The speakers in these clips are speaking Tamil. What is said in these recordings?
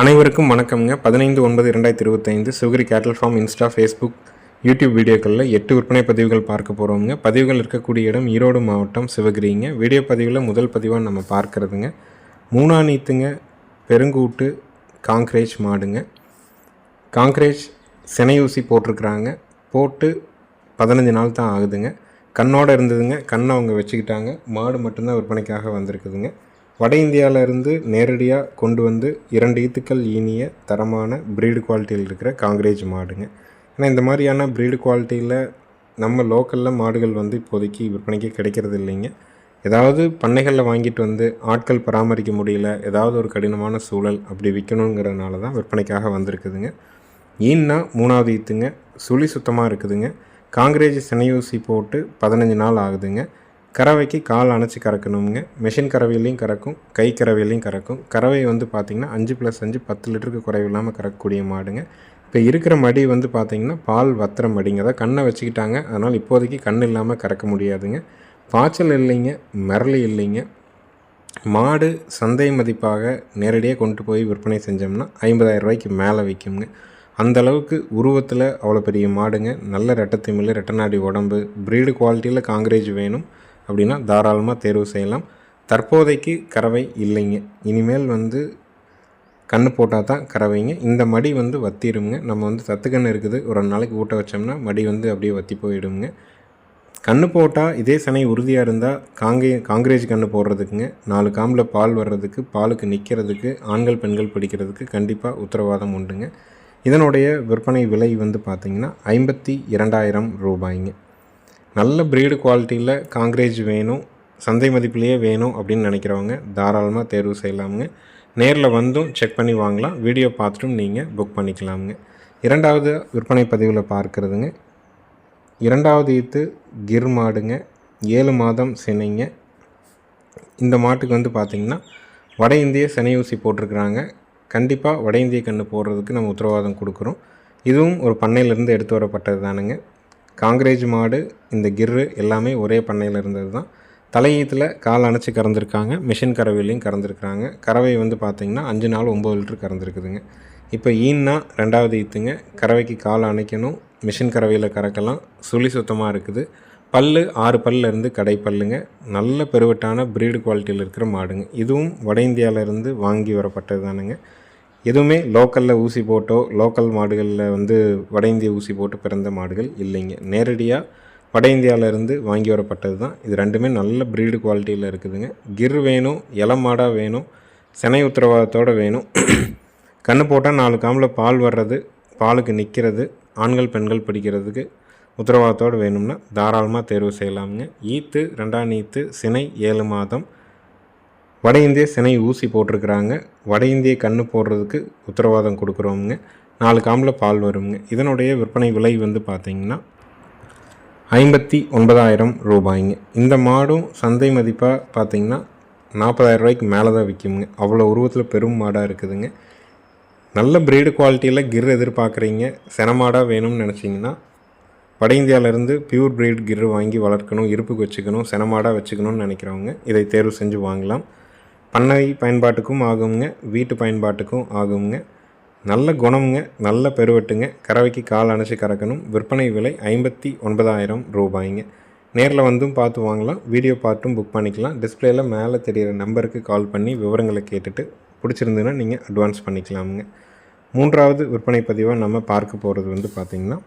அனைவருக்கும் வணக்கம்ங்க. பதினைந்து ஒன்பது இரண்டாயிரத்தி இருபத்தைந்து சிவகிரி கேட்டல் ஃபார்ம் இன்ஸ்டா ஃபேஸ்புக் யூடியூப் வீடியோக்களில் எட்டு விற்பனை பதிவுகள் பார்க்க போகிறோங்க பதிவுகள் இருக்கக்கூடிய இடம் ஈரோடு மாவட்டம் சிவகிரிங்க. வீடியோ பதிவில் முதல் பதிவாக நம்ம பார்க்குறதுங்க. மூணாநீத்துங்க பெருங்கூட்டு காங்க்ரேஜ் மாடுங்க. காங்க்ரேஜ் சினையூசி போட்டிருக்கிறாங்க. போட்டு பதினஞ்சு நாள் தான் ஆகுதுங்க. கண்ணோடு இருந்ததுங்க. கண்ணை அவங்க வச்சுக்கிட்டாங்க. மாடு மட்டும்தான் விற்பனைக்காக வந்திருக்குதுங்க. வட இந்தியாவிலேருந்து நேரடியாக கொண்டு வந்து இரண்டு ஈத்துக்கள் ஈனிய தரமான ப்ரீடு குவாலிட்டியில் இருக்கிற காங்கிரேஜ் மாடுங்க. ஏன்னா இந்த மாதிரியான ப்ரீடு குவாலிட்டியில் நம்ம லோக்கலில் மாடுகள் வந்து இப்போதைக்கு விற்பனைக்கு கிடைக்கிறது இல்லைங்க. ஏதாவது பண்ணைகளில் வாங்கிட்டு வந்து ஆட்கள் பராமரிக்க முடியல ஏதாவது ஒரு கடினமான சூழல் அப்படி விற்கணுங்கிறதுனால தான் விற்பனைக்காக வந்திருக்குதுங்க. ஈன்னா மூணாவது ஈத்துங்க சுழி சுத்தமாக இருக்குதுங்க. காங்கிரேஜ் சினையூசி போட்டு பதினஞ்சு நாள் ஆகுதுங்க. கறவைக்கு கால் அணைச்சி கறக்கணுங்க மிஷின் கறவையிலையும் கறக்கும் கை கறவையிலையும் கறக்கும். கறவை வந்து பார்த்திங்கன்னா அஞ்சு ப்ளஸ் அஞ்சு பத்து லிட்டருக்கு குறைவு இல்லாமல் கறக்கக்கூடிய மாடுங்க. இப்போ இருக்கிற மடி வந்து பார்த்திங்கன்னா பால் வத்திர மடிங்க. அதான் கண்ணை வச்சுக்கிட்டாங்க. அதனால் இப்போதைக்கு கண் இல்லாமல் கறக்க முடியாதுங்க. பாய்ச்சல் இல்லைங்க மிரளி இல்லைங்க. மாடு சந்தை மதிப்பாக நேரடியாக கொண்டு போய் விற்பனை செஞ்சோம்னா ஐம்பதாயிரம் ரூபாய்க்கு மேலே விற்குங்க அந்த அளவுக்கு உருவத்தில் அவ்வளோ பெரிய மாடுங்க. நல்ல ரெட்டத்திமிழ் ரெட்டநாடி உடம்பு ப்ரீடு குவாலிட்டியில் காங்கிரேஜ் வேணும். அப்படின்னா தாராளமாக தேர்வு செய்யலாம். தற்போதைக்கு கறவை இல்லைங்க. இனிமேல் வந்து கண்ணு போட்டால் தான் கறவைங்க. இந்த மடி வந்து வத்திருங்க நம்ம வந்து சத்து கன்று இருக்குது. ஒரு ரெண்டு நாளைக்கு ஊட்ட வச்சோம்னா மடி வந்து அப்படியே வத்தி போயிடுங்க கண்ணு போட்டால் இதே சனை உறுதியாக இருந்தால் காங்கே காங்கிரேஜ் கண்ணு போடுறதுக்குங்க. நாலு காம்பில் பால் வர்றதுக்கு பாலுக்கு நிற்கிறதுக்கு ஆண்கள் பெண்கள் பிடிக்கிறதுக்கு கண்டிப்பாக உத்தரவாதம் உண்டுங்க. இதனுடைய விற்பனை விலை வந்து பார்த்திங்கன்னா ஐம்பத்தி இரண்டாயிரம் ரூபாய்ங்க. நல்ல ப்ரீடு குவாலிட்டியில் காங்கிரேஜ் வேணும் சந்தை மதிப்புலேயே வேணும் அப்படின்னு நினைக்கிறவங்க தாராளமாக தேர்வு செய்யலாமுங்க. நேரில் வந்தும் செக் பண்ணி வாங்கலாம். வீடியோ பார்த்துட்டும் நீங்கள் புக் பண்ணிக்கலாமுங்க. இரண்டாவது விற்பனை பதிவில் பார்க்குறதுங்க. இரண்டாவது ஈத்து கிர் மாடுங்க. ஏழு மாதம் சினைங்க. இந்த மாட்டுக்கு வந்து பார்த்திங்கன்னா வட இந்திய சினை ஊசி போட்டிருக்கிறாங்க. கண்டிப்பாக வட இந்திய கன்று போடுறதுக்கு நம்ம உத்தரவாதம் கொடுக்குறோம். இதுவும் ஒரு பண்ணையிலேருந்து எடுத்து வரப்பட்டது தானுங்க காங்கிரேஜ் மாடு இந்த கிர்ரு எல்லாமே ஒரே பண்ணையில் இருந்தது தான் தலையீத்தில் கால் அணைச்சி கறந்துருக்காங்க மிஷின் கறவையிலையும் கறந்துருக்குறாங்க. கறவை வந்து பார்த்திங்கன்னா அஞ்சு நாள் ஒம்பது லிட்டர் கறந்துருக்குதுங்க. இப்போ ஈன்னா ரெண்டாவது ஈத்துங்க. கறவைக்கு கால் அணைக்கணும் மிஷின் கறவையில் கறக்கலாம். சுழி சுத்தமாக இருக்குது. பல் ஆறு பல்லிருந்து கடை பல்லுங்க. நல்ல பெருவட்டான ப்ரீடு குவாலிட்டியில் இருக்கிற மாடுங்க. இதுவும் வட இந்தியாவிலேருந்து வாங்கி வரப்பட்டது தானுங்க எதுவுமே லோக்கலில் ஊசி போட்டோ லோக்கல் மாடுகளில் வந்து வட இந்திய ஊசி போட்டு பிறந்த மாடுகள் இல்லைங்க. நேரடியாக வட இந்தியாவிலேருந்து வாங்கி வரப்பட்டது தான் இது ரெண்டுமே நல்ல ப்ரீடு குவாலிட்டியில் இருக்குதுங்க. கிர் வேணும் இலை மாடாக வேணும் செனை உத்தரவாதத்தோடு வேணும். கண்ணு போட்டால் நாலு காமில் பால் வர்றது பாலுக்கு நிற்கிறது ஆண்கள் பெண்கள் பிடிக்கிறதுக்கு உத்தரவாதத்தோடு வேணும்னா தாராளமாக தேர்வு செய்யலாமுங்க. ஈத்து ரெண்டாம் ஈத்து சினை ஏழு மாதம் வட இந்திய சினை ஊசி போட்டிருக்கிறாங்க. வட இந்திய கன்று போடுறதுக்கு உத்தரவாதம் கொடுக்குறோமுங்க நாலு காம்பில் பால் வருங்க. இதனுடைய விற்பனை விலை வந்து பார்த்திங்கன்னா ஐம்பத்தி ஒன்பதாயிரம் ரூபாய்ங்க. இந்த மாடும் சந்தை மதிப்பாக பார்த்திங்கன்னா நாற்பதாயிரம் ரூபாய்க்கு மேலே தான் விற்குங்க அவ்வளோ உருவத்தில் பெரும் மாடாக இருக்குதுங்க. நல்ல ப்ரீடு குவாலிட்டியில் கிர் எதிர்பார்க்குறீங்க. செனமாடாக வேணும்னு நினச்சிங்கன்னா வட இந்தியாவிலேருந்து பியூர் ப்ரீட் கிர் வாங்கி வளர்க்கணும் இருப்புக்கு வச்சுக்கணும் செனமாடாக வச்சுக்கணும்னு நினைக்கிறவங்க இதை தேர்வு செஞ்சு வாங்கலாம். பண்ணை பயன்பாட்டுக்கும் ஆகுங்க வீட்டு பயன்பாட்டுக்கும் ஆகுங்க. நல்ல குணம்ங்க நல்ல பெருவட்டுங்க. கறவைக்கு கால் அணைச்சி கறக்கணும். விற்பனை விலை ஐம்பத்தி ஒன்பதாயிரம் ரூபாய்ங்க. நேரில் வந்தும் பார்த்து வாங்கலாம். வீடியோ பார்ட்டும் புக் பண்ணிக்கலாம். டிஸ்பிளேயில் மேலே தெரிகிற நம்பருக்கு கால் பண்ணி விவரங்களை கேட்டுட்டு பிடிச்சிருந்ததுன்னா நீங்கள் அட்வான்ஸ் பண்ணிக்கலாமுங்க. மூன்றாவது விற்பனை பதிவாக நம்ம பார்க்க போகிறது வந்து பார்த்திங்கன்னா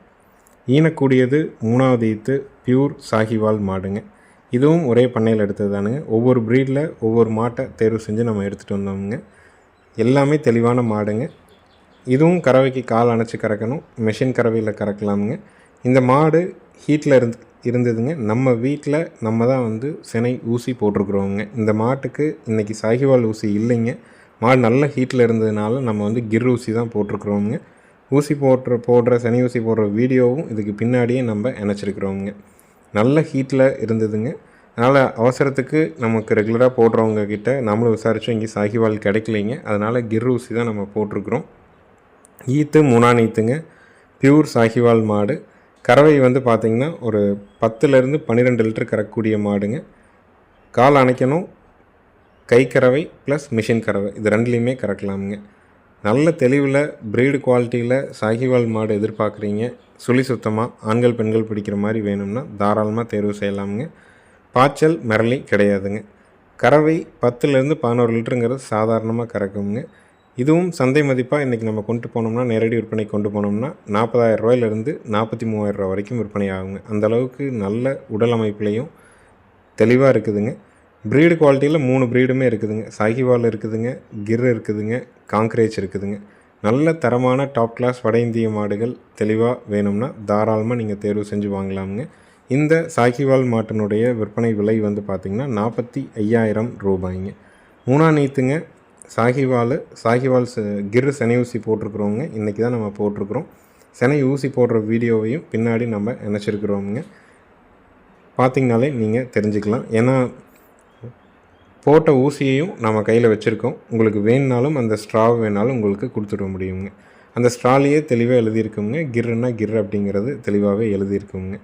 ஈனக்கூடியது மூணாவது ஈத்து பியூர் சாகிவால் மாடுங்க. இதுவும் ஒரே பண்ணையில் எடுத்தது தானுங்க. ஒவ்வொரு ப்ரீடில் ஒவ்வொரு மாட்டை தேர்வு செஞ்சு நம்ம எடுத்துகிட்டு வந்தோமுங்க. எல்லாமே தெளிவான மாடுங்க. இதுவும் கறவைக்கு கால் அணைச்சி கறக்கணும். மிஷின் கறவையில் கறக்கலாமுங்க. இந்த மாடு ஹீட்டில் இருந்து இருந்ததுங்க. நம்ம வீட்டில் நம்ம தான் வந்து சினை ஊசி போட்டிருக்குறோங்க இந்த மாட்டுக்கு இன்றைக்கி சாகிவால் ஊசி இல்லைங்க. மாடு நல்ல ஹீட்டில் இருந்ததுனால நம்ம வந்து கிர் ஊசி தான் போட்டிருக்குறோங்க ஊசி போடுற போடுற சனி ஊசி போடுற வீடியோவும் இதுக்கு பின்னாடியே நம்ம இணைச்சிருக்கிறோங்க நல்ல ஹீட்டில் இருந்ததுங்க. அதனால் அவசரத்துக்கு நமக்கு ரெகுலராக போடுறவங்க கிட்ட நம்மளும் விசாரித்தோம் இங்கே சாகிவால் கிடைக்கலைங்க. அதனால் கிர் ஊசி தான் நம்ம போட்டிருக்குறோம். ஈத்து மூணான் ஈத்துங்க. பியூர் சாகிவால் மாடு. கறவை வந்து பார்த்திங்கன்னா ஒரு பத்துலேருந்து பன்னிரெண்டு லிட்டர் கறக்கக்கூடிய மாடுங்க. கால் அணைக்கணும். கை கறவை ப்ளஸ் மிஷின் கறவை. இது ரெண்டுலேயுமே கறக்கலாமுங்க. நல்ல தெளிவில் ப்ரீடு குவாலிட்டியில் சாகிவால் மாடு எதிர்பார்க்குறீங்க. சுழி சுத்தமாக ஆண்கள் பெண்கள் பிடிக்கிற மாதிரி வேணும்னா தாராளமாக தேர்வு செய்யலாமுங்க. பாய்ச்சல் மிரளி கிடையாதுங்க. கறவை பத்துலேருந்து பதினோரு லிட்டருங்கிறது சாதாரணமாக கறக்குங்க. இதுவும் சந்தை மதிப்பாக இன்றைக்கி நம்ம கொண்டு போனோம்னா நேரடி விற்பனை கொண்டு போனோம்னா நாற்பதாயிரம் ரூபாயிலிருந்து நாற்பத்தி மூவாயிரம் ரூபா வரைக்கும் விற்பனை ஆகுங்க. அந்த அளவுக்கு நல்ல உடல் அமைப்புலையும் தெளிவாக இருக்குதுங்க. ப்ரீடு குவாலிட்டியில் மூணு ப்ரீடுமே இருக்குதுங்க. சாகிவால் இருக்குதுங்க கிர் இருக்குதுங்க காங்க்ரேஜ் இருக்குதுங்க. நல்ல தரமான டாப் கிளாஸ் வட இந்திய மாடுகள் தெளிவாக வேணும்னா தாராளமாக நீங்கள் தேர்வு செஞ்சு வாங்கலாமுங்க. இந்த சாகிவால் மாட்டினுடைய விற்பனை விலை வந்து பார்த்திங்கன்னா நாற்பத்தி ஐயாயிரம் ரூபாய்ங்க. மூணா நீத்துங்க சாகிவால் சாகிவால் ச கிர் செனை ஊசி போட்டிருக்கிறோங்க இன்றைக்கி தான் நம்ம போட்டிருக்கிறோம். செனை ஊசி போடுற வீடியோவையும் பின்னாடி நம்ம நினச்சிருக்கிறோமுங்க. பார்த்திங்கனாலே நீங்கள் தெரிஞ்சுக்கலாம். ஏன்னா போட்ட ஊசியையும் நம்ம கையில் வச்சுருக்கோம். உங்களுக்கு வேணுனாலும் அந்த ஸ்ட்ரா வேணாலும் உங்களுக்கு கொடுத்துட முடியுங்க. அந்த ஸ்ட்ராலேயே தெளிவாக எழுதியிருக்குங்க. கிர்னா கிர் அப்படிங்கிறது தெளிவாகவே எழுதியிருக்குங்க.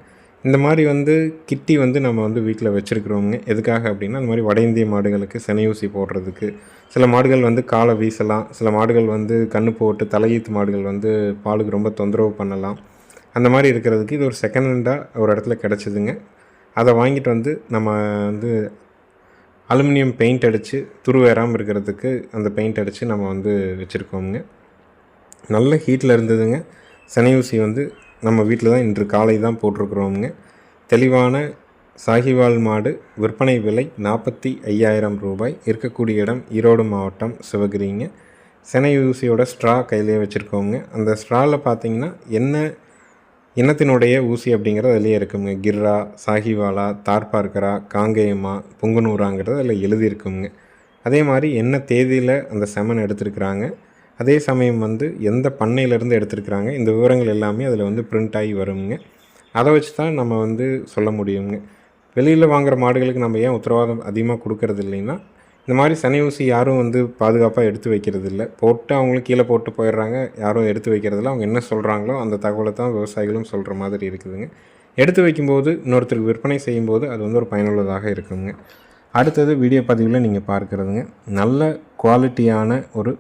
இந்த மாதிரி வந்து கிட்டி வந்து நம்ம வந்து வீட்டில் வச்சுருக்குறோங்க. எதுக்காக அப்படின்னா அந்த மாதிரி வட இந்திய மாடுகளுக்கு செனையூசி போடுறதுக்கு. சில மாடுகள் வந்து காலை வீசலாம். சில மாடுகள் வந்து கண்ணு போட்டு தலையீத்து மாடுகள் வந்து பாலுக்கு ரொம்ப தொந்தரவு பண்ணலாம். அந்த மாதிரி இருக்கிறதுக்கு இது ஒரு செகண்ட் ஹேண்டாக ஒரு இடத்துல கிடச்சிதுங்க. அதை வாங்கிட்டு வந்து நம்ம வந்து அலுமினியம் பெயிண்ட் அடித்து துருவேறாமல் இருக்கிறதுக்கு அந்த பெயிண்ட் அடித்து நம்ம வந்து வச்சுருக்கோங்க நல்ல ஹீட்டில் இருந்ததுங்க. சனையூசி வந்து நம்ம வீட்டில் தான் இன்று காலை தான் போட்டிருக்குறோமுங்க. தெளிவான சாகிவால் மாடு விற்பனை விலை நாற்பத்தி ஐயாயிரம் ரூபாய். இருக்கக்கூடிய இடம் ஈரோடு மாவட்டம் சிவகிரிங்க. செனை ஊசியோட ஸ்ட்ரா கையிலே வச்சுருக்கோங்க அந்த ஸ்ட்ராவில் பார்த்தீங்கன்னா என்ன இனத்தினுடைய ஊசி அப்படிங்கிறது அதிலே இருக்குங்க. கிர்ரா சாஹிவாலா தார்பார்க்கரா காங்கேயமா புங்குனூராங்கிறது அதில் எழுதியிருக்குங்க. அதே மாதிரி என்ன தேதியில் அந்த செமன் எடுத்திருக்கிறாங்க. அதே சமயம் வந்து எந்த பண்ணையிலேருந்து எடுத்திருக்கிறாங்க இந்த விவரங்கள் எல்லாமே அதில் வந்து பிரிண்ட் ஆகி வருங்க. அதை வச்சு தான் நம்ம வந்து சொல்ல முடியுங்க. வெளியில் வாங்குகிற மாடுகளுக்கு நம்ம ஏன் உத்தரவாதம் அதிகமாக கொடுக்கறது இல்லைன்னா இந்த மாதிரி சனி ஊசி யாரும் வந்து பாதுகாப்பாக எடுத்து வைக்கிறது இல்லை போட்டு அவங்களும் கீழே போட்டு போயிடுறாங்க. யாரும் எடுத்து வைக்கிறதில்ல. அவங்க என்ன சொல்கிறாங்களோ அந்த தகவலை தான் விவசாயிகளும் சொல்கிற மாதிரி இருக்குதுங்க. எடுத்து வைக்கும்போது இன்னொருத்தருக்கு விற்பனை செய்யும்போது அது வந்து ஒரு பயனுள்ளதாக இருக்குங்க. அடுத்தது வீடியோ பதிவில் நீங்கள் பார்க்குறதுங்க. நல்ல குவாலிட்டியான ஒரு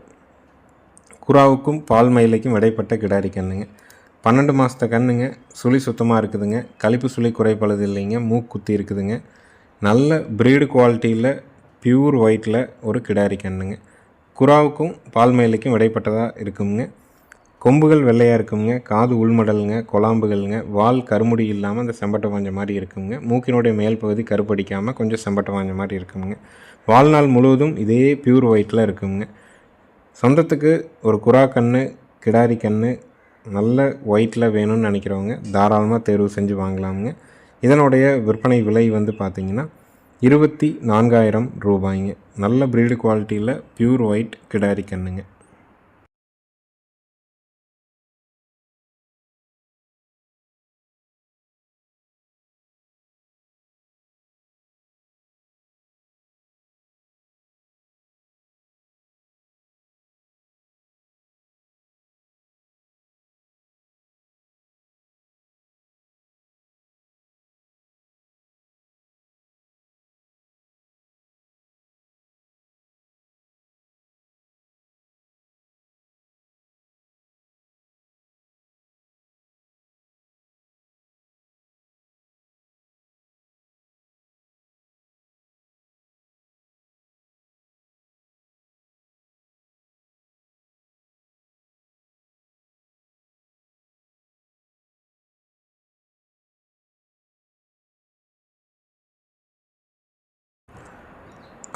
குறாவுக்கும் பால் மயிலைக்கும் இடைப்பட்ட கிடாரி கண்ணுங்க. பன்னெண்டு மாதத்த கண்ணுங்க. சுழி சுத்தமாக இருக்குதுங்க. கழிப்பு சுழி குறைப்பழுது இல்லைங்க. மூக்குத்தி இருக்குதுங்க. நல்ல ப்ரீடு குவாலிட்டியில் பியூர் ஒயிட்டில் ஒரு கிடாரி கண்ணுங்க. குறாவுக்கும் பால் மயிலுக்கும் இடைப்பட்டதாக இருக்குங்க கொம்புகள் வெள்ளையாக இருக்குங்க காது உள்மடலுங்க கொலாம்புகள்ங்க. வால் கருமுடி இல்லாமல் அந்த செம்பட்டை வாஞ்ச மாதிரி இருக்குங்க மூக்கினுடைய மேல் பகுதி கருப்படிக்காமல் கொஞ்சம் செம்பட்டை வாஞ்ச மாதிரி இருக்குங்க வாழ்நாள் முழுவதும் இதே பியூர் ஒயிட்டில் இருக்குங்க சொந்தத்துக்கு ஒரு குறா கன்று கிடாரி கன்று நல்ல ஒயிட்டில் வேணும்னு நினைக்கிறவங்க தாராளமாக தேர்வு செஞ்சு வாங்கலாமுங்க. இதனுடைய விற்பனை விலை வந்து பார்த்திங்கன்னா இருபத்தி நான்காயிரம் ரூபாய்ங்க. நல்ல ப்ரீடு குவாலிட்டியில் ப்யூர் ஒயிட் கிடாரி கண்ணுங்க.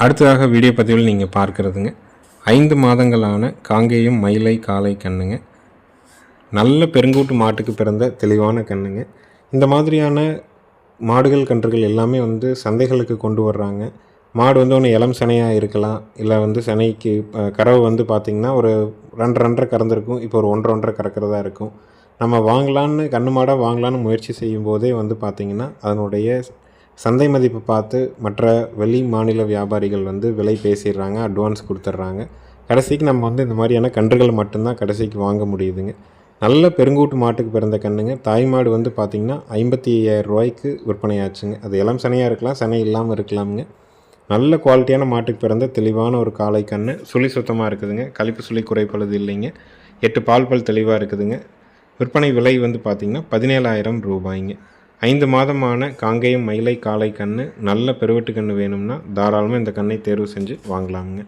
அடுத்ததாக வீடியோ பதிவில் நீங்கள் பார்க்குறதுங்க. ஐந்து மாதங்களான காங்கேயம் மயிலை காளை கண்ணுங்க. நல்ல பெருங்கூட்டு மாட்டுக்கு பிறந்த தெளிவான கண்ணுங்க. இந்த மாதிரியான மாடுகள் கன்றுகள் எல்லாமே வந்து சந்தைகளுக்கு கொண்டு வர்றாங்க. மாடு வந்து ஒன்று இளம் சனையாக இருக்கலாம். இல்லை வந்து சனைக்கு கறவை வந்து பார்த்திங்கன்னா ஒரு ரெண்டு ரெண்டரை கறந்துருக்கும் இப்போ ஒரு ஒன்றரை ஒன்றரை கறக்கிறதா இருக்கும். நம்ம வாங்கலான்னு கண்ணு மாடாக வாங்கலான்னு முயற்சி செய்யும் போதே வந்து பார்த்திங்கன்னா அதனுடைய சந்தை மதிப்பு பார்த்து மற்ற வெளி மாநில வியாபாரிகள் வந்து விலை பேசிடுறாங்க அட்வான்ஸ் கொடுத்துட்றாங்க. கடைசிக்கு நம்ம வந்து இந்த மாதிரியான கன்றுகள் மட்டும்தான் கடைசிக்கு வாங்க முடியுதுங்க. நல்ல பெருங்கூட்டு மாட்டுக்கு பிறந்த கண்ணுங்க தாய் மாடு வந்து பார்த்திங்கன்னா ஐம்பத்தி ஐயாயிரம் ரூபாய்க்கு விற்பனையாச்சுங்க. அது இளம் சனையாக இருக்கலாம் சனை இல்லாமல் இருக்கலாமுங்க. நல்ல குவாலிட்டியான மாட்டுக்கு பிறந்த தெளிவான ஒரு காளை கன்று சுழி சுத்தமாக இருக்குதுங்க. கழிப்பு சுழி குறைப்பழுது இல்லைங்க. எட்டு பால் பல் தெளிவாக இருக்குதுங்க. விற்பனை விலை வந்து பார்த்திங்கன்னா பதினேழாயிரம் ரூபாய்ங்க. ஐந்து மாதமான காங்கேயம் மயிலை காளை கன்று நல்ல பெருவெட்டு கன்று வேணும்னா தாராளமாக இந்த கண்ணை தேர்வு செஞ்சு வாங்கலாமுங்க.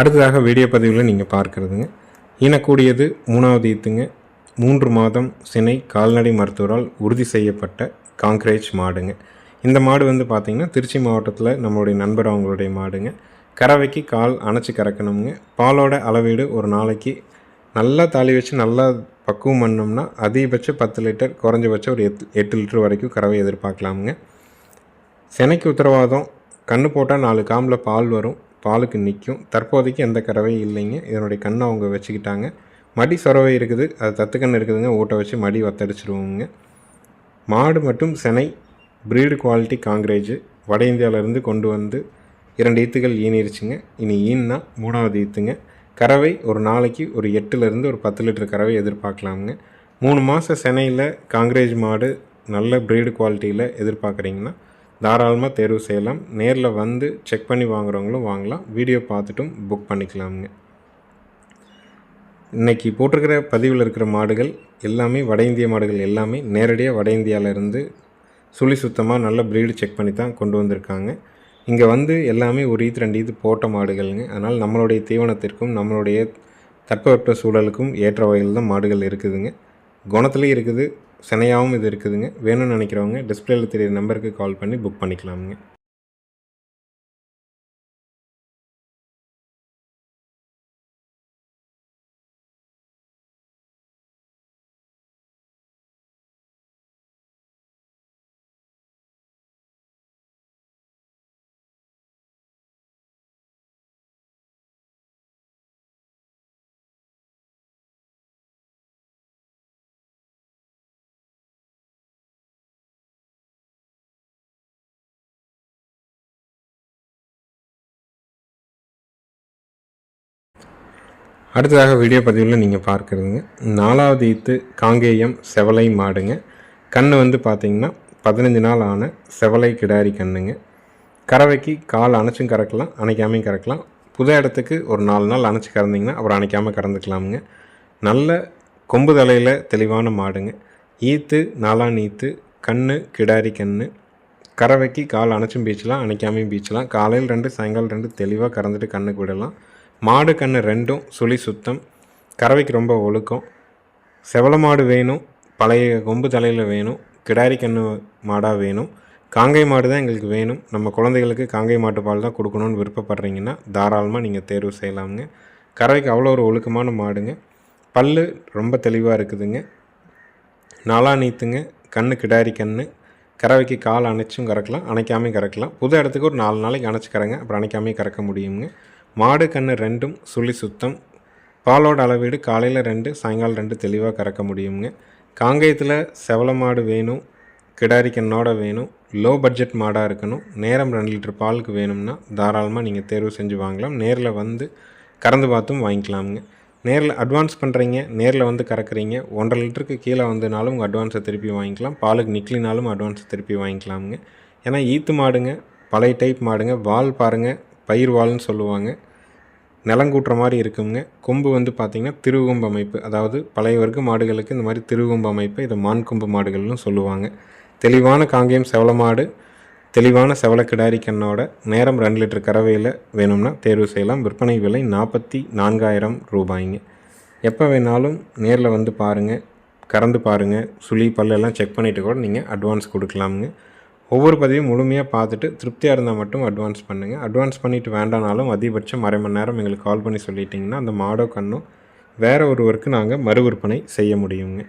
அடுத்ததாக வீடியோ பதிவில் நீங்கள் பார்க்குறதுங்க. இனக்கூடியது மூணாவது ஈத்துங்க. மூன்று மாதம் சினை கால்நடை மருத்துவரால் உறுதி செய்யப்பட்ட காங்க்ரேஜ் மாடுங்க. இந்த மாடு வந்து பார்த்திங்கன்னா திருச்சி மாவட்டத்தில் நம்மளுடைய நண்பர் அவங்களுடைய மாடுங்க. கறவைக்கு கால் அணைச்சி கறக்கணுங்க பாலோட அளவீடு ஒரு நாளைக்கு நல்லா தாலி வச்சு நல்லா பக்குவம் பண்ணோம்னா அதிகபட்சம் பத்து லிட்டர் குறைஞ்சபட்சம் ஒரு எட்டு எட்டு லிட்டர் வரைக்கும் கறவை எதிர்பார்க்கலாமுங்க. செனைக்கு உத்தரவாதம். கண்ணு போட்டால் நாலு காமில் பால் வரும். பாலுக்கு நிற்கும். தற்போதைக்கு எந்த கறவையும் இல்லைங்க. இதனுடைய கண்ணை அவங்க வச்சுக்கிட்டாங்க. மடி சொரவை இருக்குது. அது தத்துக்கண்ணு இருக்குதுங்க. ஊட்ட வச்சு மடி வத்தடிச்சிருவோங்க. மாடு மற்றும் செனை ப்ரீடு குவாலிட்டி காங்கிரேஜ் வட இந்தியாவிலேருந்து கொண்டு வந்து இரண்டு ஈத்துகள் ஈனிருச்சுங்க. இனி ஈன்னா மூணாவது ஈத்துங்க. கறவை ஒரு நாளைக்கு ஒரு எட்டுலேருந்து ஒரு பத்து லிட்டர் கறவை எதிர்பார்க்கலாமுங்க. மூணு மாத செனையில் காங்கிரேஜ் மாடு நல்ல ப்ரீடு குவாலிட்டியில் எதிர்பார்க்குறீங்கன்னா தாராளமாக தேர்வு செய்யலாம். நேரில் வந்து செக் பண்ணி வாங்குறவங்களும் வாங்கலாம். வீடியோ பார்த்துட்டும் புக் பண்ணிக்கலாமுங்க. இன்றைக்கி போட்டிருக்கிற பதிவில் இருக்கிற மாடுகள் எல்லாமே வட இந்திய மாடுகள் எல்லாமே நேரடியாக வட இந்தியாவிலேருந்து சுழி சுத்தமாக நல்ல ப்ரீடு செக் பண்ணி தான் கொண்டு வந்திருக்காங்க. இங்கே வந்து எல்லாமே ஒரு ஈத்து ரெண்டு ஈத்து போட்ட மாடுகள்ங்க. அதனால் நம்மளுடைய தீவனத்திற்கும் நம்மளுடைய தட்பவெப்ப சூழலுக்கும் ஏற்ற வகையில் தான் மாடுகள் இருக்குதுங்க. குணத்துலேயும் இருக்குது சினையாகவும் இது இருக்குதுங்க. வேணும்னு நினைக்கிறவங்க டிஸ்பிளேயில் தெரியுற நம்பருக்கு கால் பண்ணி புக் பண்ணிக்கலாமுங்க. அடுத்ததாக வீடியோ பதிவில் நீங்கள் பார்க்குறதுங்க. நாலாவது ஈத்து காங்கேயம் செவலை மாடுங்க. கண் வந்து பார்த்திங்கன்னா பதினஞ்சு நாள் ஆன செவலை கிடாரி கண்ணுங்க. கறவைக்கு கால் அணைச்சும் கறக்கலாம் அணைக்காமையும் கறக்கலாம். புது இடத்துக்கு ஒரு நாலு நாள் அணைச்சி கறந்திங்கன்னா அப்புறம் அணைக்காமல் கறந்துக்கலாமுங்க. நல்ல கொம்பு தலையில் தெளிவான மாடுங்க. ஈத்து நாலான் ஈத்து கண்ணு கிடாரி கண்ணு. கறவைக்கு கால் அணைச்சும் பீச்சலாம் அணைக்காமையும் பீச்சலாம். காலையில் ரெண்டு சாயங்காலம் ரெண்டு தெளிவாக கறந்துட்டு கண்ணுக்கு விடலாம். மாடு கன்று ரெண்டும் சுழி சுத்தம். கறவைக்கு ரொம்ப ஒழுக்கம். செவல மாடு வேணும். பழைய கொம்பு தலையில் வேணும். கிடாரி கன்று மாடாக வேணும். காங்கை மாடு தான் எங்களுக்கு வேணும். நம்ம குழந்தைகளுக்கு காங்கை மாட்டு பால் தான் கொடுக்கணுன்னு விருப்பப்படுறீங்கன்னா தாராளமாக நீங்கள் தேர்வு செய்யலாமுங்க. கறவைக்கு அவ்வளோ ஒரு ஒழுக்கமான மாடுங்க. பல் ரொம்ப தெளிவாக இருக்குதுங்க. நாலா நீத்துங்க. கண்ணு கிடாரி கன்று கறவைக்கு கால் அணைச்சும் கறக்கலாம். அணைக்காமையும் கறக்கலாம். புது இடத்துக்கு ஒரு நாலு நாளைக்கு அணைச்சி கறங்க. அப்புறம் அணைக்காமையும் கறக்க முடியுங்க. மாடு கன்று ரெண்டும் சுழி சுத்தம். பாலோட அளவீடு காலையில் ரெண்டு சாயங்காலம் ரெண்டு தெளிவாக கறக்க முடியுங்க காங்கேயத்தில் செவல மாடு வேணும் கிடாரி கண்ணோட வேணும் லோ பட்ஜெட் மாடாக இருக்கணும். நேரம் ரெண்டு லிட்டர் பாலுக்கு வேணும்னா தாராளமாக நீங்கள் தேர்வு செஞ்சு வாங்கலாம். நேரில் வந்து கறந்து பார்த்தும் வாங்கிக்கலாமுங்க. நேரில் அட்வான்ஸ் பண்ணுறீங்க நேரில் வந்து கறக்குறீங்க ஒன்றரை லிட்டருக்கு கீழே வந்தனாலும் உங்கள் அட்வான்ஸை திருப்பி வாங்கிக்கலாம். பாலுக்கு நிக்கலினாலும் அட்வான்ஸை திருப்பி வாங்கிக்கலாமுங்க. ஏன்னா ஈத்து மாடுங்க பழைய டைப் மாடுங்க வால் பாருங்கள் பயிர் வால்னு சொல்லுவாங்க. நிலங்கூட்டுற மாதிரி இருக்குங்க. கொம்பு வந்து பார்த்திங்கன்னா திருவுகொம்பு அமைப்பு. அதாவது பழைய வர்க்க மாடுகளுக்கு இந்த மாதிரி திருவுகொம்பு அமைப்பு இதை மான்கொம்பு மாடுகள்னு சொல்லுவாங்க. தெளிவான காங்கேயம் செவல மாடு தெளிவான செவலக்கிடாரி கண்ணோட நேரம் ரெண்டு லிட்டர் கறவையில் வேணும்னா தேர்வு செய்யலாம். விற்பனை விலை நாற்பத்தி நான்காயிரம் ரூபாய்ங்க. எப்போ வேணாலும் நேரில் வந்து பாருங்கள் கறந்து பாருங்கள் சுழி பல்லெல்லாம் செக் பண்ணிவிட்டு கூட நீங்கள் அட்வான்ஸ் கொடுக்கலாமுங்க. ஒவ்வொரு பதிவையும் முழுமையாக பார்த்துட்டு திருப்தியாக இருந்தால் மட்டும் அட்வான்ஸ் பண்ணுங்கள் அட்வான்ஸ் பண்ணிவிட்டு வேண்டானாலும் அதிகபட்சம் அரை மணி நேரம் எங்களுக்கு கால் பண்ணி சொல்லிட்டிங்கன்னா அந்த மாடோ கண்ணும் வேறு ஒருவருக்கு நாங்கள் மறு விற்பனை செய்ய முடியுங்க.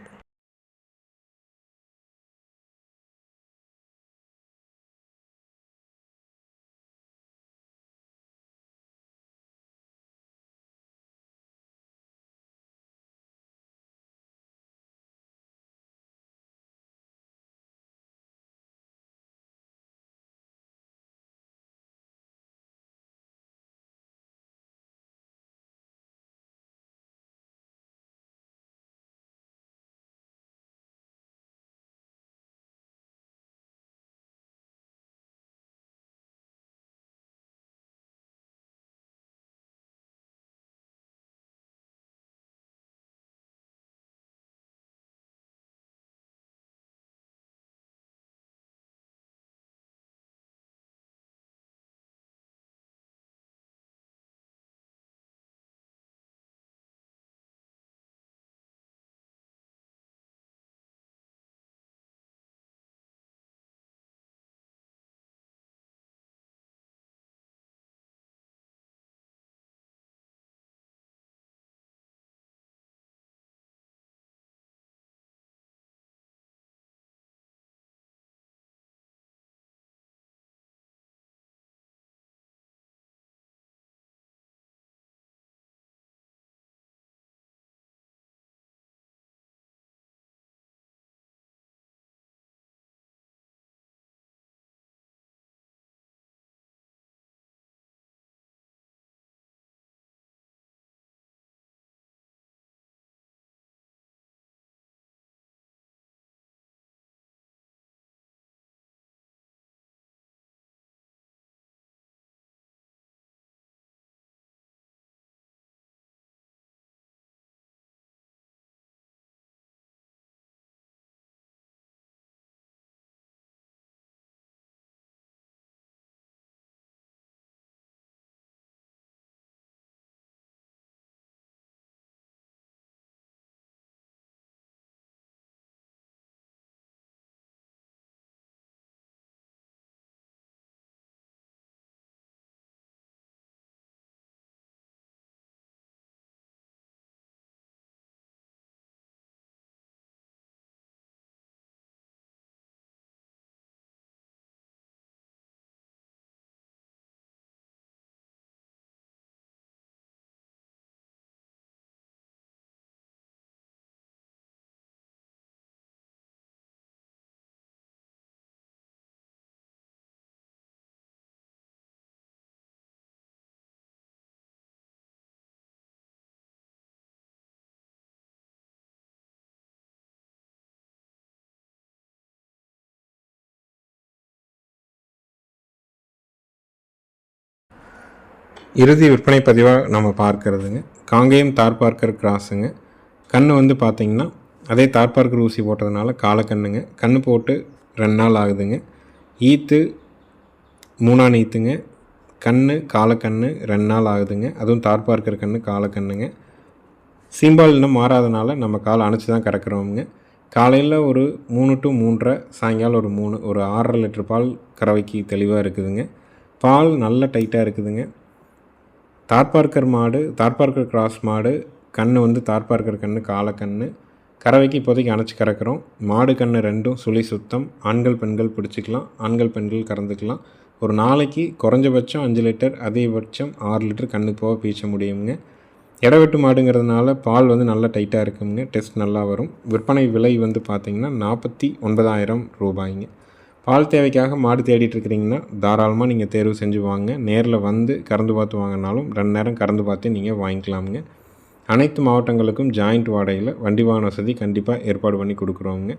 இறுதி விற்பனை பதிவாக நம்ம பார்க்கறதுங்க. காங்கேயம் தார் பார்க்கர் கிராஸுங்க. கண் வந்து பார்த்திங்கன்னா அதே தார் பார்க்கர் ஊசி போட்டதுனால காலக்கண்ணுங்க கண் போட்டு ரெண்டு நாள் ஆகுதுங்க. ஈத்து மூணாம் ஈத்துங்க. கண் காலக்கண்ணு ரெண்டு நாள் ஆகுதுங்க. அதுவும் தார் பார்க்கர் கண் காலக்கண்ணுங்க சீம்பால் இன்னும் மாறாதனால நம்ம காலை அணைச்சி தான் கறக்குறோமுங்க. காலையில் ஒரு மூணு டு மூன்றரை சாயங்காலம் ஒரு மூணு ஒரு ஆறரை லிட்டர் பால் கறவைக்கு தெளிவாக இருக்குதுங்க. பால் நல்ல டைட்டாக இருக்குதுங்க. தார்பார்க்கர் மாடு தார்பார்க்கர் கிராஸ் மாடு கண் வந்து தார்பார்க்கர் கண் காலக்கண்ணு கறவைக்கு இப்போதைக்கு அணைச்சி கறக்கிறோம். மாடு கண் ரெண்டும் சுழி சுத்தம். ஆண்கள் பெண்கள் பிடிச்சிக்கலாம். ஆண்கள் பெண்கள் கறந்துக்கலாம். ஒரு நாளைக்கு குறைஞ்சபட்சம் அஞ்சு லிட்டர் அதிகபட்சம் ஆறு லிட்டர் கண்ணுக்கு போக பீச்ச முடியுங்க இடவெட்டு மாடுங்கிறதுனால பால் வந்து நல்லா டைட்டாக இருக்குங்க டெஸ்ட் நல்லா வரும். விற்பனை விலை வந்து பார்த்திங்கன்னா நாற்பத்தி ஒன்பதாயிரம் ரூபாய்ங்க. பால் தேவைக்காக மாடு தேடிட்டு இருக்கிறீங்கன்னா தாராளமாக நீங்கள் தேர்வு செஞ்சு வாங்க. நேரில் வந்து கறந்து பார்த்து வாங்கினாலும் ரெண்டு நேரம் கறந்து பார்த்து நீங்கள் வாங்கிக்கலாமுங்க. அனைத்து மாவட்டங்களுக்கும் ஜாயிண்ட் வாடகையில் வண்டி வாகன வசதி கண்டிப்பாக ஏற்பாடு பண்ணி கொடுக்குறோங்க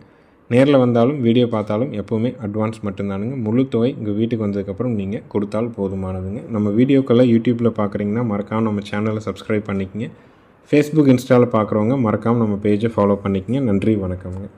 நேரில் வந்தாலும் வீடியோ பார்த்தாலும் எப்போவுமே அட்வான்ஸ் மட்டும்தானுங்க. முழு தொகை உங்கள் வீட்டுக்கு வந்ததுக்கப்புறம் நீங்கள் கொடுத்தால் போதுமானதுங்க. நம்ம வீடியோக்கெல்லாம் யூடியூப்பில் பார்க்குறீங்கன்னா மறக்காமல் நம்ம சேனலை சப்ஸ்கிரைப் பண்ணிக்கங்க. ஃபேஸ்புக் இன்ஸ்டாவில் பார்க்குறவங்க மறக்காமல் நம்ம பேஜை ஃபாலோ பண்ணிக்கங்க. நன்றி வணக்கம்ங்க.